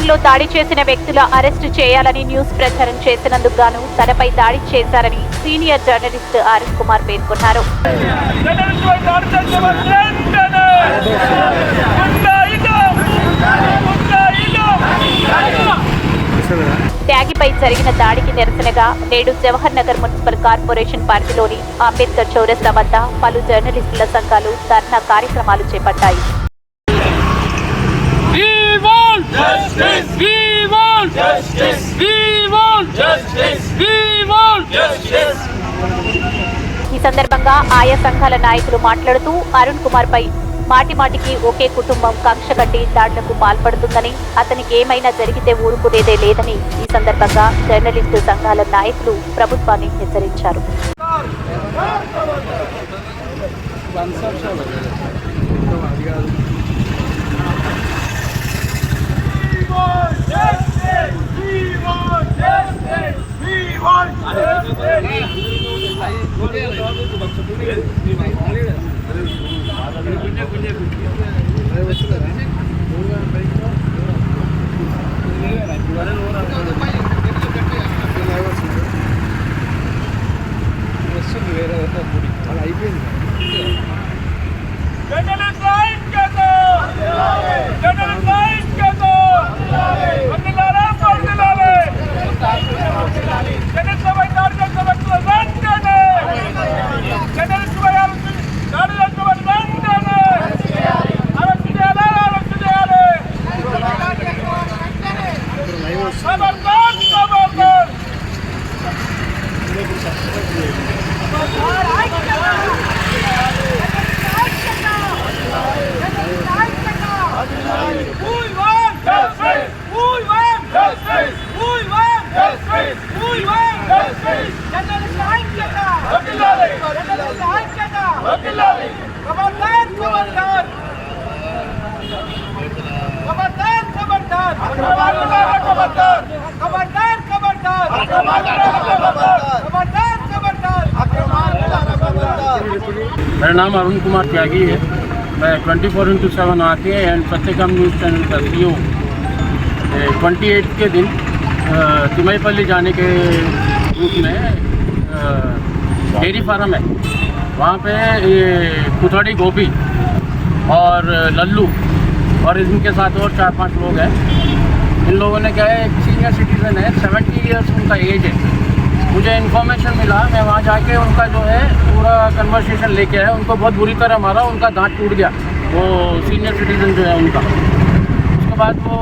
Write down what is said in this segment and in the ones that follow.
తనపై దాడి చేసిన వ్యక్తుల అరెస్టు చేయాలని న్యూస్ ప్రచారం చేసినందుకు గాను తనపై దాడి చేశారని సీనియర్ జర్నలిస్ట్ ఆరిఫ్ కుమార్ పేర్కొన్నారు. ట్యాగిపై త్యాగిపై జరిగిన దాడికి నిరసనగా నేడు జవహర్ నగర్ మున్సిపల్ కార్పొరేషన్ పరిధిలోని అంబేద్కర్ చౌరస్తా వద్ద పలు జర్నలిస్టుల సంఘాలు ధర్నా కార్యక్రమాలు చేపట్టాయి. Justice. We want justice. We want justice. We want justice. ఈ సందర్భంగా ఆయా సంఘాల నాయకులు మాట్లాడుతూ అరుణ్ కుమార్ పై మాటి మాటికి ఒకే కుటుంబం కక్ష కట్టి దాడులకు పాల్పడుతుందని అతనికి ఏమైనా జరిగితే ఊరుకునేదే లేదని ఈ సందర్భంగా జర్నలిస్టు సంఘాల నాయకులు ప్రభుత్వాన్ని హెచ్చరించారు We Demon! Demon! Demon! Demon! Demon! मेरा नाम अरुण कुमार त्यागी है। मैं ट्वेंटी फोर इंटू सेवन आके एंड सत्यकाम न्यूज़ चैनल का सी हूँ। ट्वेंटी एट के दिन तिमईपल्ली जाने के रूप में डेयरी फार्म है। वहाँ पे ये कुथड़ी गोभी और लल्लू और इनके साथ और चार पाँच लोग हैं। इन लोगों ने क्या है, एक सीनियर सिटीजन है सेवेंटी ईयर्स उनका एज है। मुझे इन्फॉर्मेशन मिला, मैं वहाँ जाके उनका जो है पूरा कन्वर्सेशन लेके आया। उनको बहुत बुरी तरह मारा, उनका दांत टूट गया। वो सीनियर सिटीजन जो है उनका। उसके बाद वो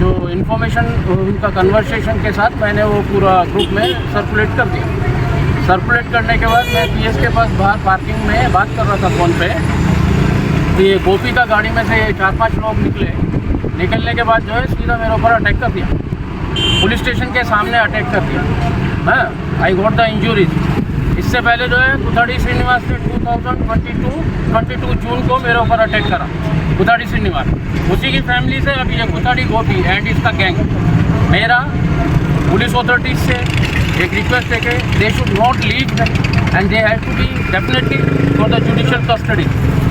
जो इन्फॉर्मेशन उनका कन्वर्सेशन के साथ मैंने वो पूरा ग्रुप में सर्कुलेट कर दिया। सर्कुलेट करने के बाद मैं पीएस के पास बाहर पार्किंग में बात कर रहा था फ़ोन पे। ये गोपी का गाड़ी में से चार पाँच लोग निकले। निकलने के बाद जो है सीधा मेरे ऊपर अटैक कर दिया। पुलिस स्टेशन के सामने अटैक कर दिया। आई गॉट द इंजरीज इससे पहले जो है, कुथाड़ी श्रीनिवास ने 2022 22 जून को मेरे ऊपर अटैक करा। कुथाड़ी श्रीनिवास। उसी की फैमिली से अभी ये कुथाड़ी गोपी एंड इसका गैंग मेरा पुलिस अथॉरिटीज से एक रिक्वेस्ट है कि they should not leave and they have to be definitely for the judicial custody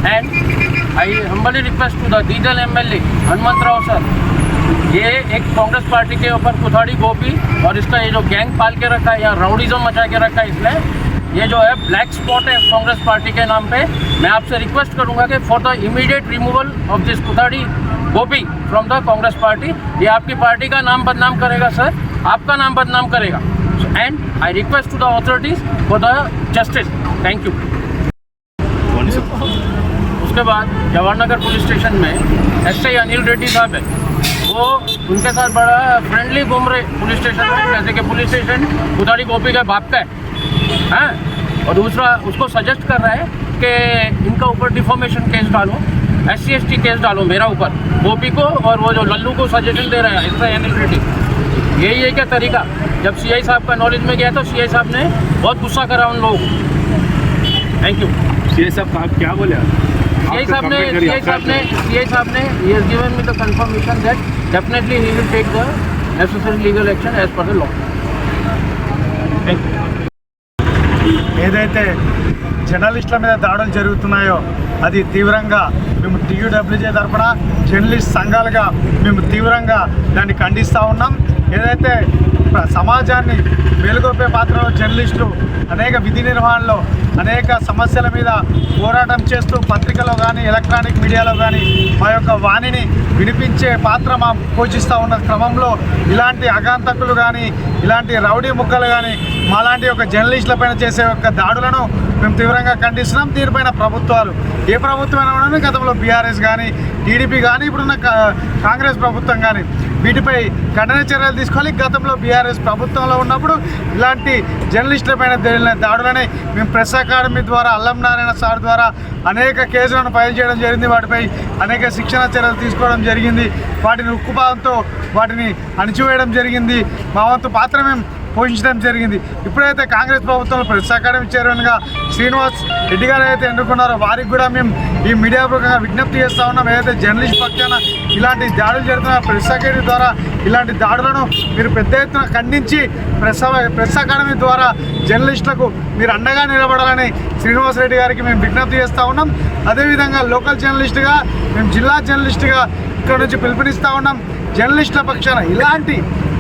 and I humbly request to the दीदल M L A Hanumanth Rao sir ये एक Congress party के ऊपर कुथाड़ी गोपी और इसका ये जो गैंग पाल के रखा है या राउडिज्म मचा के रखा है इसने ये जो है ब्लैक स्पॉट है कांग्रेस पार्टी के नाम पे। मैं आपसे रिक्वेस्ट करूँगा कि for the immediate removal of this Kuthadi Gopi from the Congress party ये आपकी पार्टी का नाम बदनाम करेगा सर आपका नाम बदनाम करेगा। And I request to the authorities for the justice thank you उसके बाद जवाहरनगर पुलिस स्टेशन में एस अनिल रेड्डी साहब है। वो उनके साथ बड़ा फ्रेंडली घूम रहे पुलिस स्टेशन में, जैसे कि पुलिस स्टेशन उदारी गोपी के बाप का है। हैं? और दूसरा उसको सजेस्ट कर रहा है कि इनका ऊपर डिफॉर्मेशन केस डालो एस सी केस डालो मेरा ऊपर, गोपी को और वो जो लल्लू को सजेशन दे रहा है अनिल रेड्डी यही है क्या तरीका। जब सी आई साहब का नॉलेज में गया तो सी आई साहब ने बहुत गुस्सा करा उन लोगों को। थैंक यू ये साहब, आप क्या बोले? ఏదైతే జర్నలిస్టుల మీద దాడులు జరుగుతున్నాయో అది తీవ్రంగా మేము టీయూడబ్ల్యూజే తరపున జర్నలిస్ట్ సంఘాలుగా మేము తీవ్రంగా దాన్ని ఖండిస్తూ ఉన్నాం. ఏదైతే సమాజాన్ని వెలుగొప్పే పాత్రలో జర్నలిస్టులు అనేక విధి నిర్వహణలో అనేక సమస్యల మీద పోరాటం చేస్తూ పత్రికలో కానీ ఎలక్ట్రానిక్ మీడియాలో కానీ మా యొక్క వాణిని వినిపించే పాత్ర మా పోషిస్తూ ఉన్న క్రమంలో ఇలాంటి అగాంతకులు కానీ ఇలాంటి రౌడీ ముక్కలు కానీ మాలాంటి ఒక జర్నలిస్టులపైన చేసే యొక్క దాడులను మేము తీవ్రంగా ఖండిస్తున్నాం. దీనిపైన ప్రభుత్వాలు ఏ ప్రభుత్వమైనా ఉండని గతంలో బీఆర్ఎస్ కానీ టీడీపీ కానీ ఇప్పుడున్న కా- కాంగ్రెస్ ప్రభుత్వం కానీ వీటిపై కఠిన చర్యలు తీసుకోవాలి. గతంలో బీఆర్ఎస్ ప్రభుత్వంలో ఉన్నప్పుడు ఇలాంటి జర్నలిస్టులపైన జరిగిన దాడులని మేము ప్రెస్ అకాడమీ ద్వారా అల్లం నారాయణ సార్ ద్వారా అనేక కేసులను ఫైల్ చేయడం జరిగింది. వాటిపై అనేక శిక్షణ చర్యలు తీసుకోవడం జరిగింది. వాటిని ఉక్కుపాదంతో వాటిని అణిచివేయడం జరిగింది. మా వంతు పాత్ర మేము పోషించడం జరిగింది. ఇప్పుడైతే కాంగ్రెస్ ప్రభుత్వంలో ప్రెస్ అకాడమీ చైర్మన్గా శ్రీనివాస్ రెడ్డి గారు అయితే ఎన్నుకున్నారో వారికి కూడా మేము ఈ మీడియా పూర్వకంగా విజ్ఞప్తి చేస్తూ ఉన్నాం. ఏదైతే జర్నలిస్ట్ పక్షాన ఇలాంటి దాడులు జరుగుతున్న ప్రెస్ అకాడమీ ద్వారా ఇలాంటి దాడులను మీరు పెద్ద ఎత్తున ఖండించి ప్రెస్ ప్రెస్ అకాడమీ ద్వారా జర్నలిస్టులకు మీరు అండగా నిలబడాలని శ్రీనివాస్ రెడ్డి గారికి మేము విజ్ఞప్తి చేస్తూ ఉన్నాం. అదేవిధంగా లోకల్ జర్నలిస్టుగా మేము జిల్లా జర్నలిస్టుగా ఇక్కడ నుంచి పిలుపునిస్తూ ఉన్నాం. జర్నలిస్టుల పక్షాన ఇలాంటి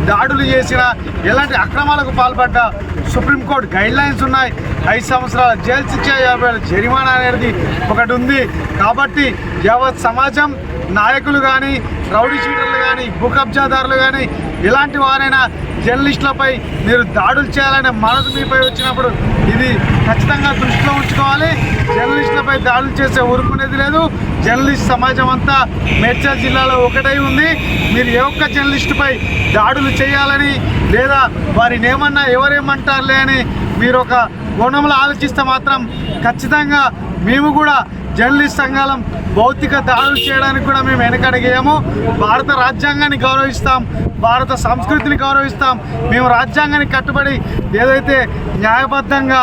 దాడులు చేసిన ఎలాంటి అక్రమాలకు పాల్పడ్డ సుప్రీంకోర్టు గైడ్ లైన్స్ ఉన్నాయి. ఐదు సంవత్సరాల జైలు శిక్ష యాభై జరిమానా అనేది ఒకటి ఉంది. కాబట్టి యావత్ సమాజం నాయకులు కానీ రౌడీ షీటర్లు కానీ భూకబ్జాదారులు కానీ ఇలాంటి వారైనా జర్నలిస్టులపై మీరు దాడులు చేయాలనే మనసు మీపై వచ్చినప్పుడు ఇది ఖచ్చితంగా దృష్టిలో ఉంచుకోవాలి. జర్నలిస్టులపై దాడులు చేసే ఊరుకునేది లేదు. జర్నలిస్ట్ సమాజం అంతా మేడ్చల్ జిల్లాలో ఒకటై ఉంది. మీరు ఏ ఒక్క జర్నలిస్టుపై దాడులు చేయాలని లేదా వారిని ఏమన్నా ఎవరేమంటారులే అని మీరు ఒక కోణంలో ఆలోచిస్తే మాత్రం ఖచ్చితంగా మేము కూడా జర్నలిస్ట్ సంఘాలం భౌతిక దాడులు చేయడానికి కూడా మేము వెనకడిగేయము భారత రాజ్యాంగాన్ని గౌరవిస్తాం. భారత సంస్కృతిని గౌరవిస్తాం. మేము రాజ్యాంగానికి కట్టుబడి ఏదైతే న్యాయబద్ధంగా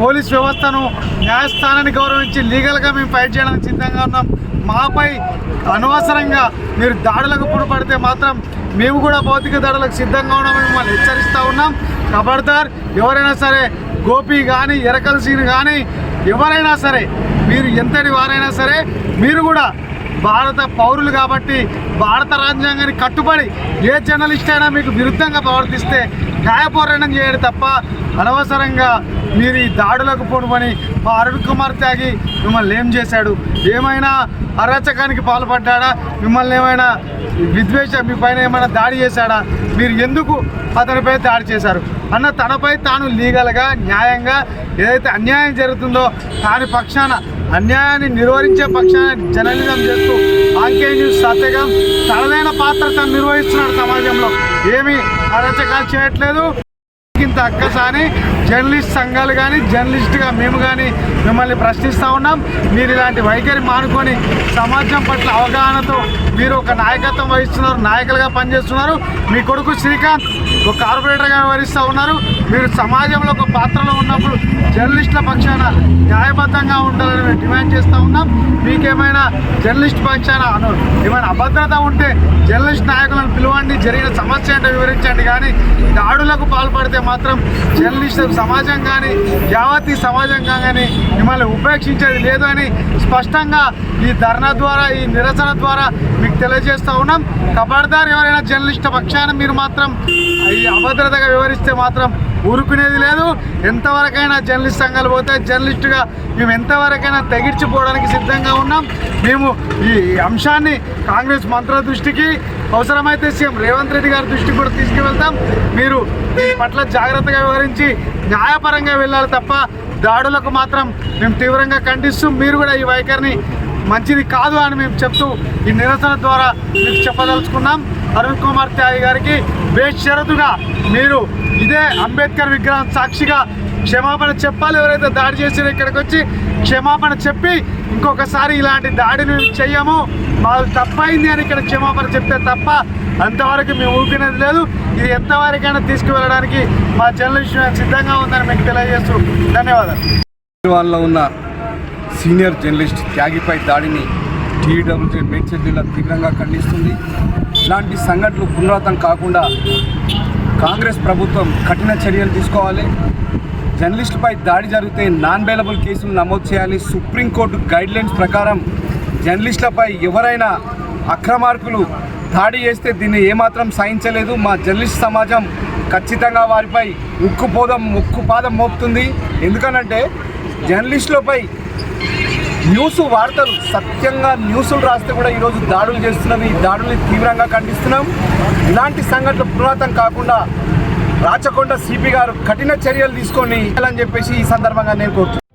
పోలీస్ వ్యవస్థను న్యాయస్థానాన్ని గౌరవించి లీగల్గా మేము ఫైట్ చేయడానికి సిద్ధంగా ఉన్నాం. మాపై అనవసరంగా మీరు దాడులకు పురుపడితే మాత్రం మేము కూడా భౌతిక దాడులకు సిద్ధంగా ఉన్నామని మిమ్మల్ని హెచ్చరిస్తూ ఉన్నాం. ఖబర్దార్ ఎవరైనా సరే గోపి కానీ ఎరకల సీన్ కానీ ఎవరైనా సరే మీరు ఎంతటి వారైనా సరే మీరు కూడా భారత పౌరులు కాబట్టి భారత రాజ్యాంగాన్ని కట్టుబడి ఏ జర్నలిస్ట్ అయినా మీకు విరుద్ధంగా ప్రవర్తిస్తే న్యాయపోరాటం చేయడం తప్ప అనవసరంగా మీరు ఈ దాడులకు పోనుమని మా అరుణ్ కుమార్ త్యాగి మిమ్మల్ని ఏం చేశాడు? ఏమైనా అరాచకానికి పాల్పడ్డా మిమ్మల్ని ఏమైనా విద్వేష మీ పైన ఏమైనా దాడి చేశాడా? మీరు ఎందుకు అతనిపై దాడి చేశారు? అన్న తనపై తాను లీగల్గా న్యాయంగా ఏదైతే అన్యాయం జరుగుతుందో దాని పక్షాన అన్యాయాన్ని నిర్వహించే పక్షాన్ని జర్నలిజం చేస్తూ ఆంకే న్యూస్ సత్యగం తనదైన పాత్ర తను నిర్వహిస్తున్నాడు సమాజంలో. ఏమీ అరచకాలు చేయట్లేదు. ఇంత అక్కసాని జర్నలిస్ట్ సంఘాలు కానీ జర్నలిస్ట్గా మేము కానీ మిమ్మల్ని ప్రశ్నిస్తూ ఉన్నాం. మీరు ఇలాంటి వైఖరి మానుకొని సమాజం పట్ల అవగాహనతో మీరు ఒక నాయకత్వం వహిస్తున్నారు నాయకులుగా పనిచేస్తున్నారు. మీ కొడుకు శ్రీకాంత్ ఒక కార్పొరేటర్గా వ్యవహరిస్తూ ఉన్నారు. మీరు సమాజంలో ఒక పాత్రలో ఉన్నప్పుడు జర్నలిస్టుల పక్షాన న్యాయబద్ధంగా ఉండాలని మేము డిమాండ్ చేస్తూ ఉన్నాం. మీకేమైనా జర్నలిస్ట్ పక్షాన ఏమైనా అభద్రత ఉంటే జర్నలిస్ట్ నాయకులను పిలవండి జరిగిన సమస్య అంటే వివరించండి. కానీ దాడులకు పాల్పడితే మాత్రం జర్నలిస్ట్ సమాజం కానీ యావత్ ఈ సమాజం కానీ మిమ్మల్ని ఉపేక్షించేది లేదు అని స్పష్టంగా ఈ ధర్నా ద్వారా ఈ నిరసన ద్వారా మీకు తెలియజేస్తూ ఉన్నాం. ఖబర్దార్ ఎవరైనా జర్నలిస్ట్ పక్షాన మీరు మాత్రం ఈ అభద్రతగా వివరిస్తే మాత్రం ఊరుకునేది లేదు. ఎంతవరకైనా జర్నలిస్ట్ సంఘాలు పోతే జర్నలిస్టుగా మేము ఎంతవరకైనా తెగిర్చిపోవడానికి సిద్ధంగా ఉన్నాం. మేము ఈ అంశాన్ని కాంగ్రెస్ మంత్రుల దృష్టికి అవసరమైతే సీఎం రేవంత్ రెడ్డి గారి దృష్టికి కూడా తీసుకువెళ్తాం. మీరు దీని పట్ల జాగ్రత్తగా వ్యవహరించి న్యాయపరంగా వెళ్ళాలి తప్ప దాడులకు మాత్రం మేము తీవ్రంగా ఖండిస్తూ మీరు కూడా ఈ వైఖరిని మంచిది కాదు అని మేము చెప్తూ ఈ నిరసన ద్వారా మీకు చెప్పదలుచుకున్నాం. అరుణ్ కుమార్ త్యాగి గారికి బేషరతుగా మీరు ఇదే అంబేద్కర్ విగ్రహం సాక్షిగా క్షమాపణ చెప్పాలి. ఎవరైతే దాడి చేసారో ఇక్కడికి వచ్చి క్షమాపణ చెప్పి ఇంకొకసారి ఇలాంటి దాడిని చెయ్యము మాకు తప్పైంది అని ఇక్కడ క్షమాపణ చెప్తే తప్ప అంతవరకు మేము ఊపినది లేదు. ఇది ఎంతవరకైనా తీసుకువెళ్ళడానికి మా జర్నలిస్ట్ సిద్ధంగా ఉందని మీకు తెలియజేస్తూ ధన్యవాదాలు. వాళ్ళలో ఉన్న సీనియర్ జర్నలిస్ట్ త్యాగిపై దాడిని టీడబ్ల్యూజీ మేడ్చల్ జిల్లా తీవ్రంగా ఖండిస్తుంది. ఇలాంటి సంఘటనలు పునరావృతం కాకుండా కాంగ్రెస్ ప్రభుత్వం కఠిన చర్యలు తీసుకోవాలి. జర్నలిస్టులపై దాడి జరిగితే నాన్ బెయిలబుల్ కేసులు నమోదు చేయాలి. సుప్రీంకోర్టు గైడ్లైన్స్ ప్రకారం జర్నలిస్టులపై ఎవరైనా అక్రమార్కులు దాడి చేస్తే దీన్ని ఏమాత్రం సహించలేదు. మా జర్నలిస్ట్ సమాజం ఖచ్చితంగా వారిపై ఉక్కుపోదం ఉక్కుపాదం మోపుతుంది. ఎందుకనంటే జర్నలిస్టులపై న్యూస్ వార్తలు సత్యంగా న్యూస్లు రాస్తే కూడా ఈరోజు దాడులు చేస్తున్నాం. ఈ దాడుల్ని తీవ్రంగా ఖండిస్తున్నాం. ఇలాంటి సంఘటనలు పునరాతం కాకుండా రాచకొండ సిపి గారు కఠిన చర్యలు తీసుకొని అని చెప్పేసి ఈ సందర్భంగా నేను కోరుతున్నాను.